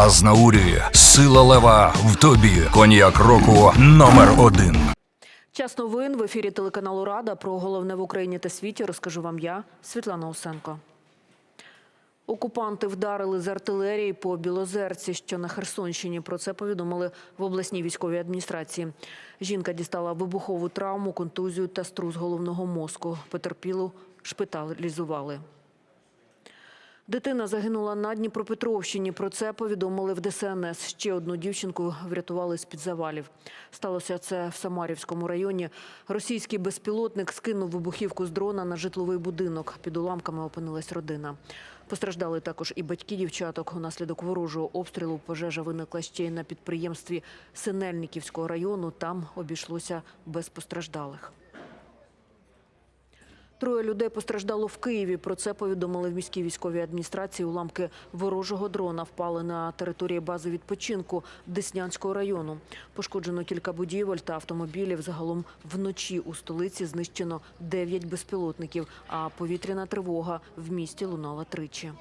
Азнаурі, сила лева в тобі. Коньяк року номер один. Час новин в ефірі телеканалу Рада про головне в Україні та світі розкажу вам я, Світлана Усенко. Окупанти вдарили з артилерії по Білозерці, що на Херсонщині. Про це повідомили в обласній військовій адміністрації. Жінка дістала вибухову травму, контузію та струс головного мозку. Потерпілу шпиталізували. Дитина загинула на Дніпропетровщині. Про це повідомили в ДСНС. Ще одну дівчинку врятували з-під завалів. Сталося це в Самарівському районі. Російський безпілотник скинув вибухівку з дрона на житловий будинок. Під уламками опинилась родина. Постраждали також і батьки дівчаток. Унаслідок ворожого обстрілу пожежа виникла ще й на підприємстві Синельниківського району. Там обійшлося без постраждалих. Троє людей постраждало в Києві. Про це повідомили в міській військовій адміністрації. Уламки ворожого дрона впали на території бази відпочинку Деснянського району. Пошкоджено кілька будівель та автомобілів. Загалом вночі у столиці знищено 9 безпілотників, а повітряна тривога в місті лунала тричі.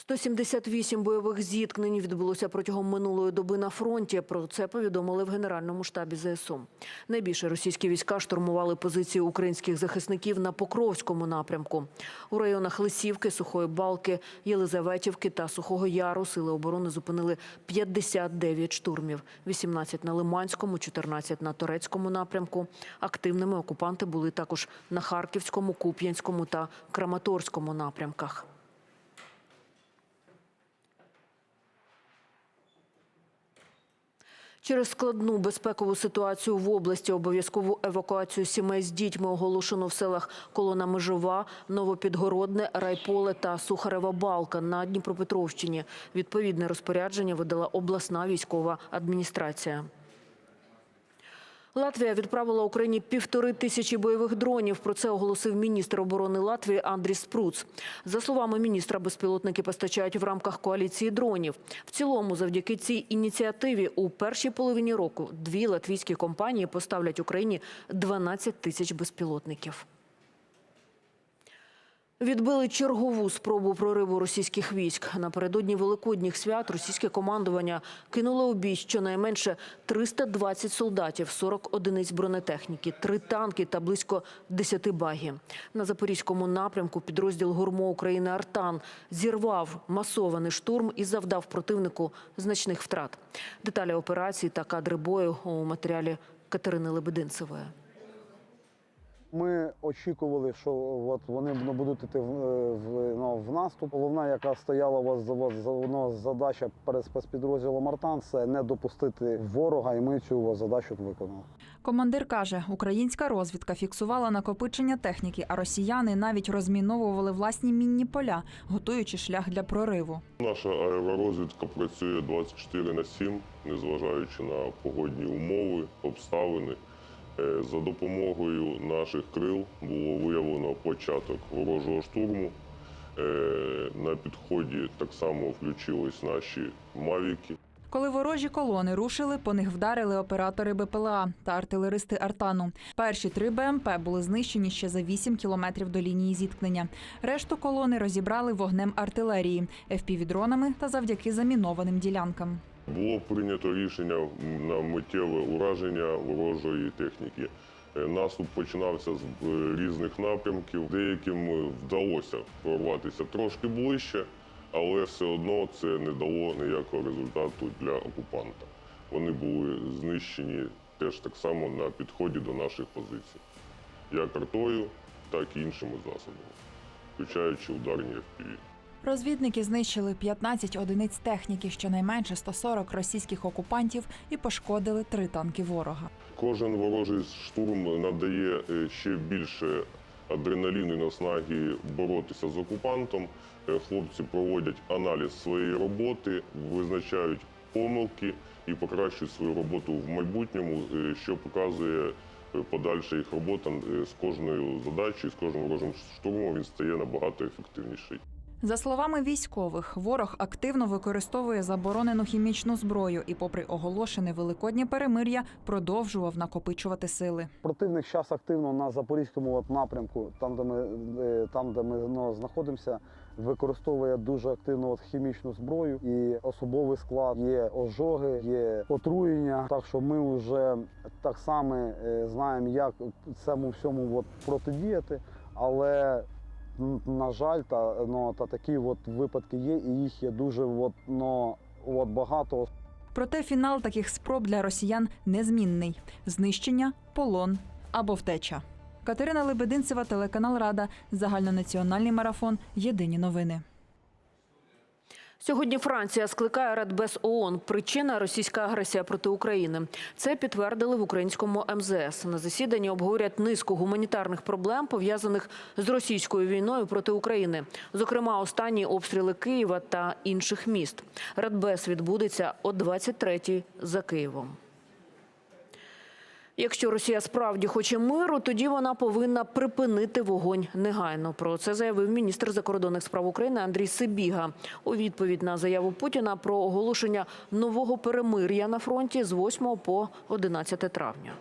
178 бойових зіткнень відбулося протягом минулої доби на фронті. Про це повідомили в Генеральному штабі ЗСУ. Найбільше російські війська штурмували позиції українських захисників на Покровському напрямку. У районах Лисівки, Сухої Балки, Єлизаветівки та Сухого Яру сили оборони зупинили 59 штурмів, 18 на Лиманському, 14 на Торецькому напрямку. Активними окупанти були також на Харківському, Куп'янському та Краматорському напрямках. Через складну безпекову ситуацію в області обов'язкову евакуацію сімей з дітьми оголошено в селах Колона Межова, Новопідгородне, Райполе та Сухарева Балка на Дніпропетровщині. Відповідне розпорядження видала обласна військова адміністрація. Латвія відправила Україні півтори тисячі бойових дронів. Про це оголосив міністр оборони Латвії Андрій Спруц. За словами міністра, безпілотники постачають в рамках коаліції дронів. В цілому, завдяки цій ініціативі, у першій половині року дві латвійські компанії поставлять Україні 12 тисяч безпілотників. Відбили чергову спробу прориву російських військ. Напередодні великодніх свят російське командування кинуло у бій щонайменше 320 солдатів, 40 одиниць бронетехніки, 3 танки та близько 10 багі. На запорізькому напрямку підрозділ гурмо України Артан зірвав масований штурм і завдав противнику значних втрат. Деталі операції та кадри бою у матеріалі Катерини Лебединцевої. Ми очікували, що от вони будуть йти в, в, ну, в наступ. Головна, яка стояла у вас за вас за ну, задача перед спецпідрозділом Артан, це не допустити ворога, і ми цю задачу виконали. Командир каже, українська розвідка фіксувала накопичення техніки, а росіяни навіть розміновували власні мінні поля, готуючи шлях для прориву. Наша аеророзвідка працює 24 на 7, незважаючи на погодні умови, обставини. Е, За допомогою наших крил було виявлено початок ворожого штурму. Е, На підході так само включились наші мавіки. Коли ворожі колони рушили, по них вдарили оператори БПЛА та артилеристи Артану. Перші три БМП були знищені ще за 8 кілометрів до лінії зіткнення. Решту колони розібрали вогнем артилерії, FPV-дронами та завдяки замінованим ділянкам. Було прийнято рішення на миттєве ураження ворожої техніки. Е, Наступ починався з е, різних напрямків. Деяким е, вдалося прорватися трошки ближче, але все одно це не дало ніякого результату для окупанта. Вони були знищені теж так само на підході до наших позицій, як артою, так і іншими засобами, включаючи ударні FPV. Розвідники знищили 15 одиниць техніки, щонайменше 140 російських окупантів і пошкодили три танки ворога. Кожен ворожий штурм надає е, ще більше адреналіну і наснаги боротися з окупантом. Е, Хлопці проводять аналіз своєї роботи, визначають помилки і покращують свою роботу в майбутньому, е, що показує подальша їх робота з кожною задачею, з кожним ворожим штурмом він стає набагато ефективніший. За словами військових, ворог активно використовує заборонену хімічну зброю і, попри оголошене великоднє перемир'я, продовжував накопичувати сили. Противник зараз активно на запорізькому от напрямку, там де ми, е, там, де ми ну, знаходимося, використовує дуже активно от хімічну зброю і особовий склад. Є ожоги, є отруєння. Так що ми вже так само е, знаємо, як цьому всьому от протидіяти, але на жаль, та, ну, та такі от випадки є, і їх є дуже от, ну, от багато. Проте фінал таких спроб для росіян незмінний: знищення, полон або втеча. Катерина Лебединцева, телеканал Рада, загальнонаціональний марафон. Єдині новини. Сьогодні Франція скликає Радбез ООН. Причина російська агресія проти України. Це підтвердили в українському МЗС. На засіданні обговорять низку гуманітарних проблем пов'язаних з російською війною проти України. Зокрема, останні обстріли Києва та інших міст. Радбез відбудеться о 23-й за Києвом. Якщо Росія справді хоче миру, тоді вона повинна припинити вогонь негайно. Про це заявив міністр закордонних справ України Андрій Сибіга у відповідь на заяву Путіна про оголошення нового перемир'я на фронті з 8 по 11 травня.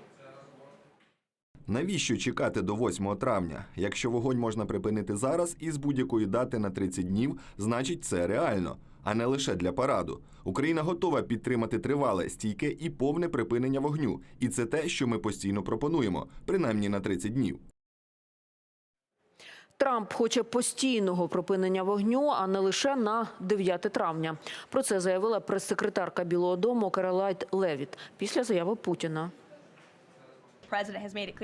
Навіщо чекати до 8 травня? Якщо вогонь можна припинити зараз із будь-якої дати на 30 днів, значить це реально, а не лише для параду. Україна готова підтримати тривале, стійке і повне припинення вогню. І це те, що ми постійно пропонуємо, принаймні на 30 днів. Трамп хоче постійного припинення вогню, а не лише на 9 травня. Про це заявила прес-секретарка Білого Дому Каролайт Левіт після заяви Путіна.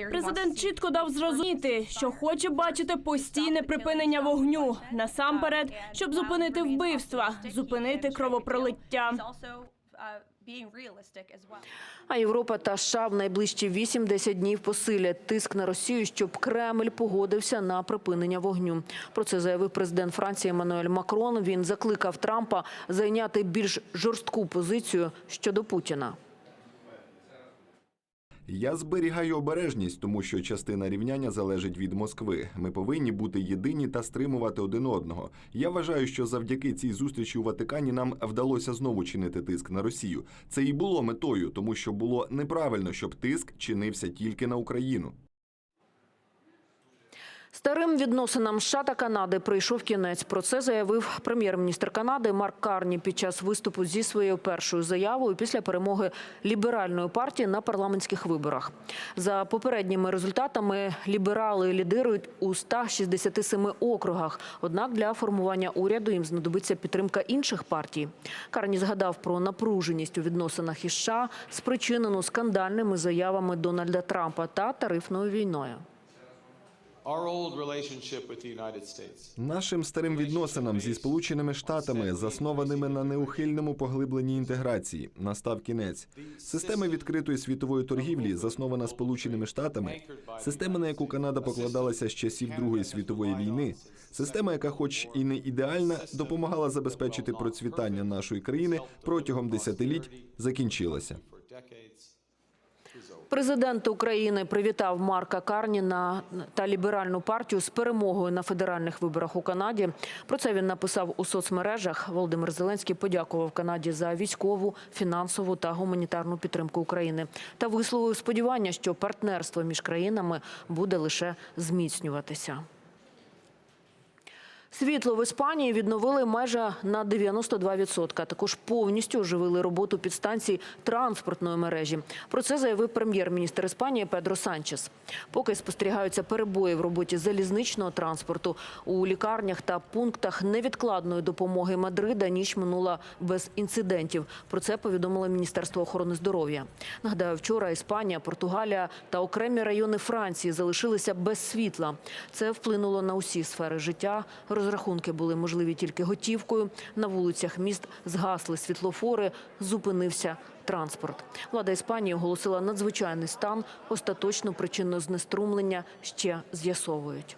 Президент чітко дав зрозуміти, що хоче бачити постійне припинення вогню насамперед, щоб зупинити вбивства, зупинити кровопролиття. А Європа та США в найближчі 8-10 днів посилять тиск на Росію, щоб Кремль погодився на припинення вогню. Про це заявив президент Франції Еммануель Макрон. Він закликав Трампа зайняти більш жорстку позицію щодо Путіна. Я зберігаю обережність, тому що частина рівняння залежить від Москви. Ми повинні бути єдині та стримувати один одного. Я вважаю, що завдяки цій зустрічі у Ватикані нам вдалося знову чинити тиск на Росію. Це і було метою, тому що було неправильно, щоб тиск чинився тільки на Україну. Старим відносинам США та Канади прийшов кінець. Про це заявив прем'єр-міністр Канади Марк Карні під час виступу зі своєю першою заявою після перемоги ліберальної партії на парламентських виборах. За попередніми результатами ліберали лідирують у 167 округах. Однак для формування уряду їм знадобиться підтримка інших партій. Карні згадав про напруженість у відносинах із США, спричинену скандальними заявами Дональда Трампа та тарифною війною. Нашим старим відносинам зі Сполученими Штатами, заснованими на неухильному поглибленні інтеграції, настав кінець. Система відкритої світової торгівлі, заснована Сполученими Штатами, система, на яку Канада покладалася з часів Другої світової війни, система, яка, хоч і не ідеальна, допомагала забезпечити процвітання нашої країни протягом десятиліть, закінчилася. Президент України привітав Марка Карніна та ліберальну партію з перемогою на федеральних виборах у Канаді. Про це він написав у соцмережах. Володимир Зеленський подякував Канаді за військову, фінансову та гуманітарну підтримку України та висловив сподівання, що партнерство між країнами буде лише зміцнюватися. Світло в Іспанії відновили майже на 92%. Також повністю оживили роботу підстанцій транспортної мережі. Про це заявив прем'єр-міністр Іспанії Педро Санчес. Поки спостерігаються перебої в роботі залізничного транспорту у лікарнях та пунктах невідкладної допомоги Мадрида ніч минула без інцидентів. Про це повідомило Міністерство охорони здоров'я. Нагадаю, вчора Іспанія, Португалія та окремі райони Франції залишилися без світла. Це вплинуло на усі сфери життя. Розрахунки були можливі тільки готівкою. На вулицях міст згасли світлофори, зупинився транспорт. Влада Іспанії оголосила надзвичайний стан. Остаточну причину знеструмлення ще з'ясовують.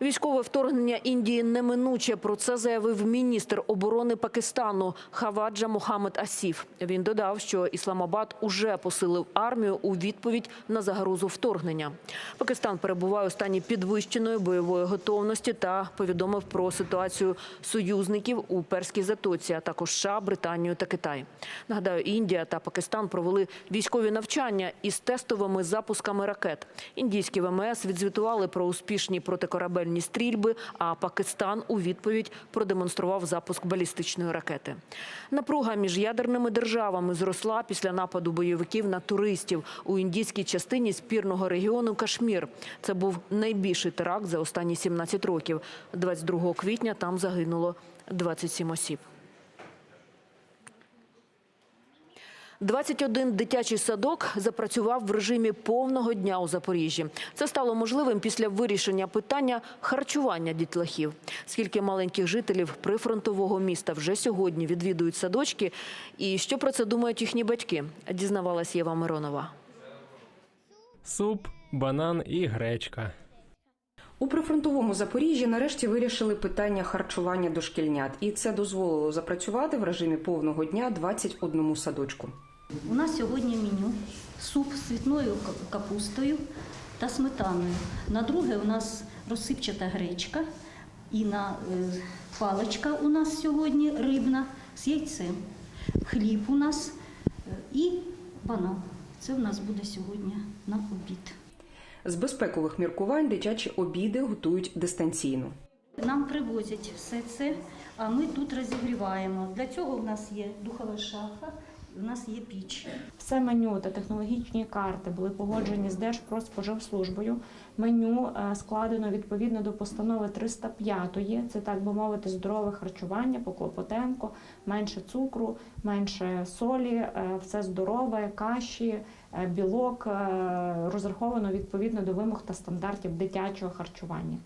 Військове вторгнення Індії неминуче. Про це заявив міністр оборони Пакистану Хаваджа Мохамед Асіф. Він додав, що Ісламабад уже посилив армію у відповідь на загрозу вторгнення. Пакистан перебуває у стані підвищеної бойової готовності та повідомив про ситуацію союзників у Перській затоці, а також США, Британію та Китай. Нагадаю, Індія та Пакистан провели військові навчання із тестовими запусками ракет. Індійські ВМС відзвітували про успішні протикорабельні прицільні стрільби, а Пакистан у відповідь продемонстрував запуск балістичної ракети. Напруга між ядерними державами зросла після нападу бойовиків на туристів у індійській частині спірного регіону Кашмір. Це був найбільший теракт за останні 17 років. 22 квітня там загинуло 27 осіб. 21 дитячий садок запрацював в режимі повного дня у Запоріжжі. Це стало можливим після вирішення питання харчування дітлахів. Скільки маленьких жителів прифронтового міста вже сьогодні відвідують садочки, і що про це думають їхні батьки, дізнавалась Єва Миронова. суп, банан і гречка. У прифронтовому Запоріжжі нарешті вирішили питання харчування дошкільнят, і це дозволило запрацювати в режимі повного дня 21 садочку. У нас сьогодні меню суп з цвітною капустою та сметаною. На друге у нас розсипчата гречка і на е, паличка у нас сьогодні рибна з яйцем. Хліб у нас е, і банан. Це у нас буде сьогодні на обід. З безпекових міркувань дитячі обіди готують дистанційно. Нам привозять все це, а ми тут розігріваємо. Для цього у нас є духова шафа, у нас є піч. Все меню та технологічні карти були погоджені з Держпродспоживслужбою. Меню е, складено відповідно до постанови 305. Це так би мовити здорове харчування по Клопотенко, менше цукру, менше солі, е, все здорове, каші, е, білок розраховано відповідно до вимог та стандартів дитячого харчування.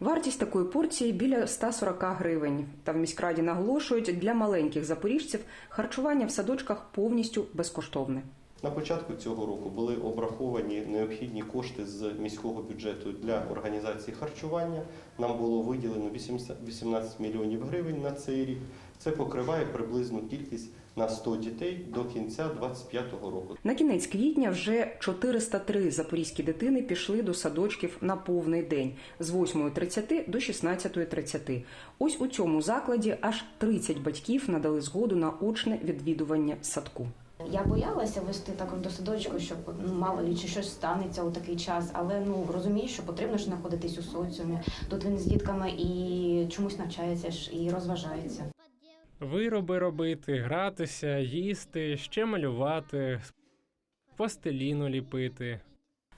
Вартість такої порції біля 140 гривень. Та в міськраді наголошують, для маленьких запоріжців харчування в садочках повністю безкоштовне. На початку цього року були обраховані необхідні кошти з міського бюджету для організації харчування. Нам було виділено 80 18 мільйонів гривень на цей рік. Це покриває приблизну кількість на 100 дітей до кінця 2025 року. На кінець квітня вже 403 запорізькі дитини пішли до садочків на повний день з 8.30 до 16.30. Ось у цьому закладі аж 30 батьків надали згоду на очне відвідування садку. Я боялася вести так до садочку, щоб ну мало лі чи щось станеться у такий час, але ну розумію, що потрібно ж знаходитись у соціумі. Тут він з дітками і чомусь навчається ж і розважається. Вироби робити, гратися, їсти, ще малювати, пластиліну ліпити.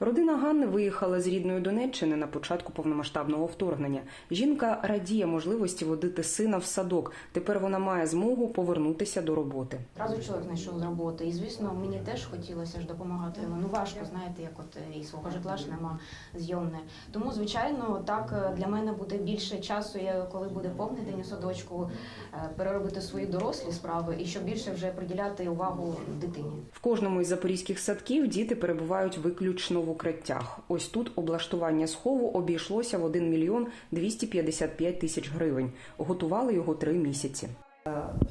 Родина Ганни виїхала з рідної Донеччини на початку повномасштабного вторгнення. Жінка радіє можливості водити сина в садок. Тепер вона має змогу повернутися до роботи. Разу чоловік знайшов з роботи, і звісно, мені теж хотілося ж допомагати йому. Ну важко, знаєте, як от е, і свого житла ж нема зйомне. Тому, звичайно, так е, для мене буде більше часу, я- коли буде повний день у садочку, е, переробити свої дорослі справи і щоб більше вже приділяти увагу дитині. В кожному із запорізьких садків діти перебувають виключно в укриттях. Ось тут облаштування схову обійшлося в 1 мільйон 255 тисяч гривень. Готували його три місяці.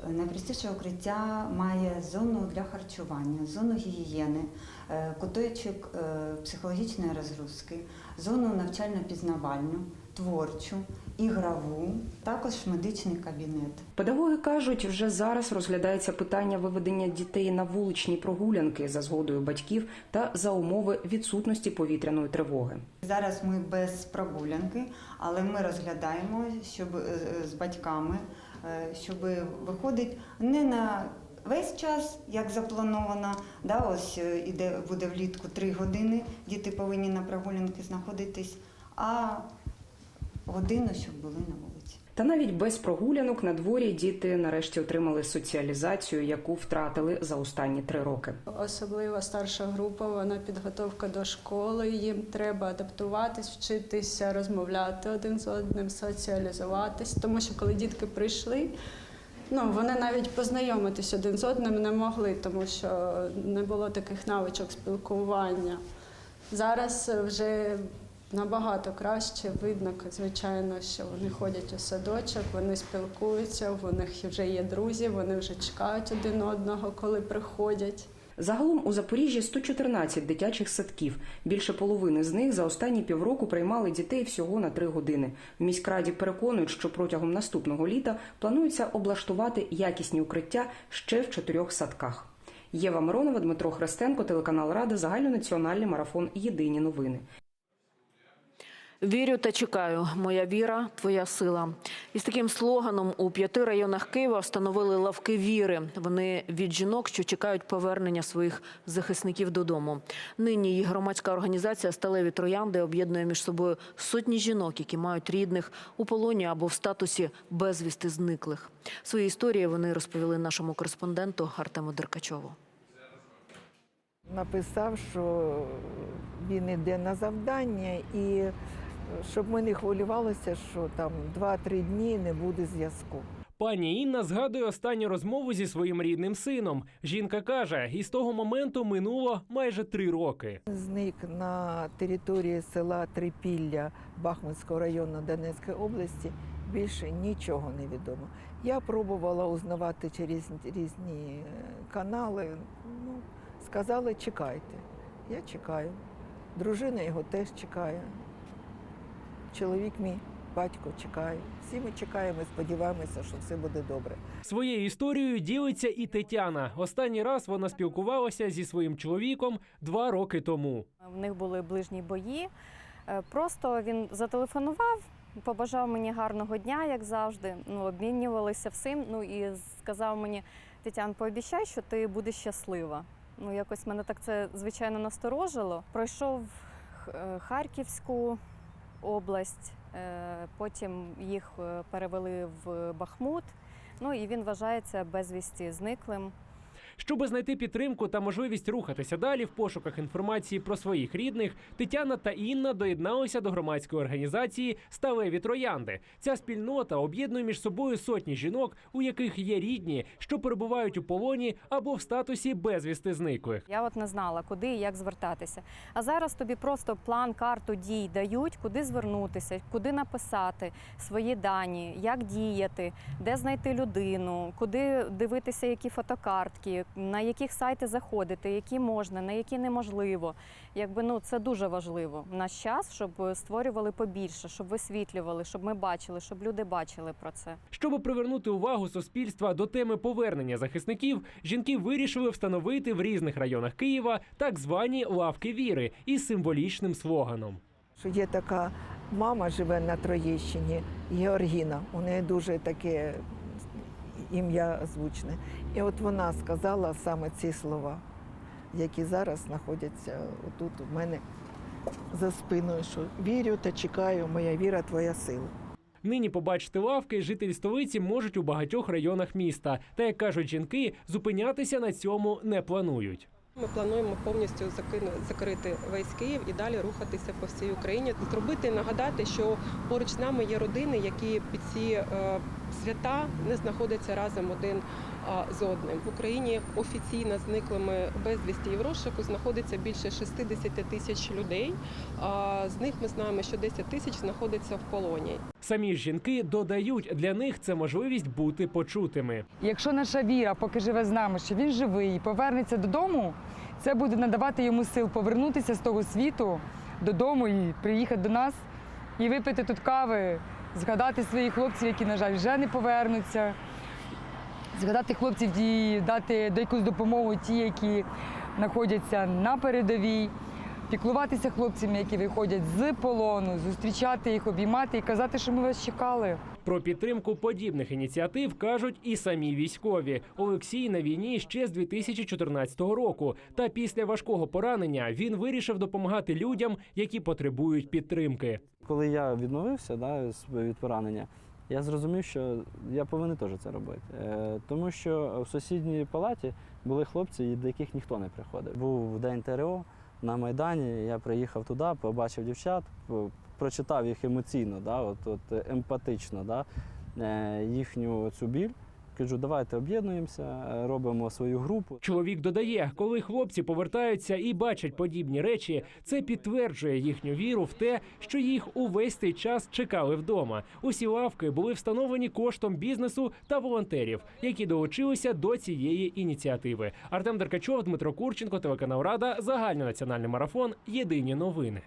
Найпростіше укриття має зону для харчування, зону гігієни, е, куточок е, психологічної розгрузки, зону навчально-пізнавальну, творчу, ігрову, також медичний кабінет. Педагоги кажуть, вже зараз розглядається питання виведення дітей на вуличні прогулянки за згодою батьків та за умови відсутності повітряної тривоги. Зараз ми без прогулянки, але ми розглядаємо, щоб е, з батьками, е, щоб виходить не на весь час, як заплановано. Да, ось е, іде буде влітку три години. Діти повинні на прогулянки знаходитись, а годину, щоб були на вулиці. Та навіть без прогулянок на дворі діти нарешті отримали соціалізацію, яку втратили за останні три роки. Особливо старша група, вона підготовка до школи. Їм треба адаптуватись, вчитися, розмовляти один з одним, соціалізуватись. Тому що коли дітки прийшли, ну вони навіть познайомитись один з одним не могли, тому що не було таких навичок спілкування. Зараз вже набагато краще видно, звичайно, що вони ходять у садочок, вони спілкуються, у них вже є друзі, вони вже чекають один одного, коли приходять. Загалом у Запоріжжі 114 дитячих садків. Більше половини з них за останні півроку приймали дітей всього на три години. В міськраді переконують, що протягом наступного літа планується облаштувати якісні укриття ще в чотирьох садках. Єва Миронова, Дмитро Христенко, телеканал Рада, загальнонаціональний марафон Єдині новини. Вірю та чекаю. Моя віра, твоя сила. Із таким слоганом у п'яти районах Києва встановили лавки віри. Вони від жінок, що чекають повернення своїх захисників додому. Нині їх громадська організація Сталеві троянди об'єднує між собою сотні жінок, які мають рідних у полоні або в статусі безвісти зниклих. Свої історії вони розповіли нашому кореспонденту Артему Деркачову. написав, що він іде на завдання, і щоб ми не хвилювалися, що там 2-3 дні не буде зв'язку. Пані Інна згадує останню розмову зі своїм рідним сином. Жінка каже, із того моменту минуло майже три роки. Зник на території села Трипілля Бахмутського району Донецької області. Більше нічого не відомо. Я пробувала узнавати через різні е, канали. Ну, сказали, чекайте. Я чекаю. Дружина його теж чекає. Чоловік мій, батько чекає. Всі ми чекаємо і сподіваємося, що все буде добре. Своєю історією ділиться і Тетяна. Останній раз вона спілкувалася зі своїм чоловіком два роки тому. В них були ближні бої. Е, Просто він зателефонував, побажав мені гарного дня, як завжди. Ну, обмінювалися всім. Ну і сказав мені: Тетян, пообіцяй, що ти будеш щаслива. Ну, якось мене так це звичайно насторожило. Пройшов е, Харківську область, е, потім їх е, перевели в Бахмут. Ну і він вважається безвісті зниклим. Щоби знайти підтримку та можливість рухатися далі в пошуках інформації про своїх рідних, Тетяна та Інна доєдналися до громадської організації Сталеві троянди. Ця спільнота об'єднує між собою сотні жінок, у яких є рідні, що перебувають у полоні або в статусі безвісти зниклих. Я от не знала, куди і як звертатися. А зараз тобі просто план, карту дій дають, куди звернутися, куди написати свої дані, як діяти, де знайти людину, куди дивитися, які фотокартки, на яких сайти заходити, які можна, на які неможливо. Якби ну це дуже важливо в наш час, щоб створювали побільше, щоб висвітлювали, щоб ми бачили, щоб люди бачили про це. Щоб привернути увагу суспільства до теми повернення захисників, жінки вирішили встановити в різних районах Києва так звані лавки віри із символічним слоганом. Що є така мама, живе на Троєщині, Георгіна. У неї дуже таке ім'я звучне. І от вона сказала саме ці слова, які зараз знаходяться отут у мене за спиною, що вірю та чекаю, моя віра, твоя сила. Нині побачити лавки жителі столиці можуть у багатьох районах міста. Та як кажуть жінки, зупинятися на цьому не планують. Ми плануємо повністю закрити весь Київ і далі рухатися по всій Україні. Зробити нагадати, що поруч з нами є родини, які під ці е, свята не знаходяться разом один з одним. В Україні офіційно зниклими безвісті розшуку знаходиться більше 60 тисяч людей. А з них ми знаємо, що 10 тисяч знаходиться в полоні. Самі жінки додають, для них це можливість бути почутими. Якщо наша віра поки живе з нами, що він живий і повернеться додому, це буде надавати йому сил повернутися з того світу додому і приїхати до нас і випити тут кави, згадати своїх хлопців, які, на жаль, вже не повернуться, згадати хлопців, і дати якусь допомогу ті, які знаходяться на передовій. Піклуватися хлопцями, які виходять з полону, зустрічати їх, обіймати і казати, що ми вас чекали. Про підтримку подібних ініціатив кажуть і самі військові. Олексій на війні ще з 2014 року. Та після важкого поранення він вирішив допомагати людям, які потребують підтримки. Коли я відновився да, від поранення, я зрозумів, що я повинен теж це робити. Е, тому що в сусідній палаті були хлопці, до яких ніхто не приходив. Був день ТРО на Майдані, я приїхав туди, побачив дівчат, прочитав їх емоційно, да, от, от, е, емпатично да, е, їхню цю біль. Кажу, давайте об'єднуємося, робимо свою групу. Чоловік додає, коли хлопці повертаються і бачать подібні речі, це підтверджує їхню віру в те, що їх увесь цей час чекали вдома. Усі лавки були встановлені коштом бізнесу та волонтерів, які долучилися до цієї ініціативи. Артем Деркачов, Дмитро Курченко, телеканал Рада, загальнонаціональний марафон. Єдині новини.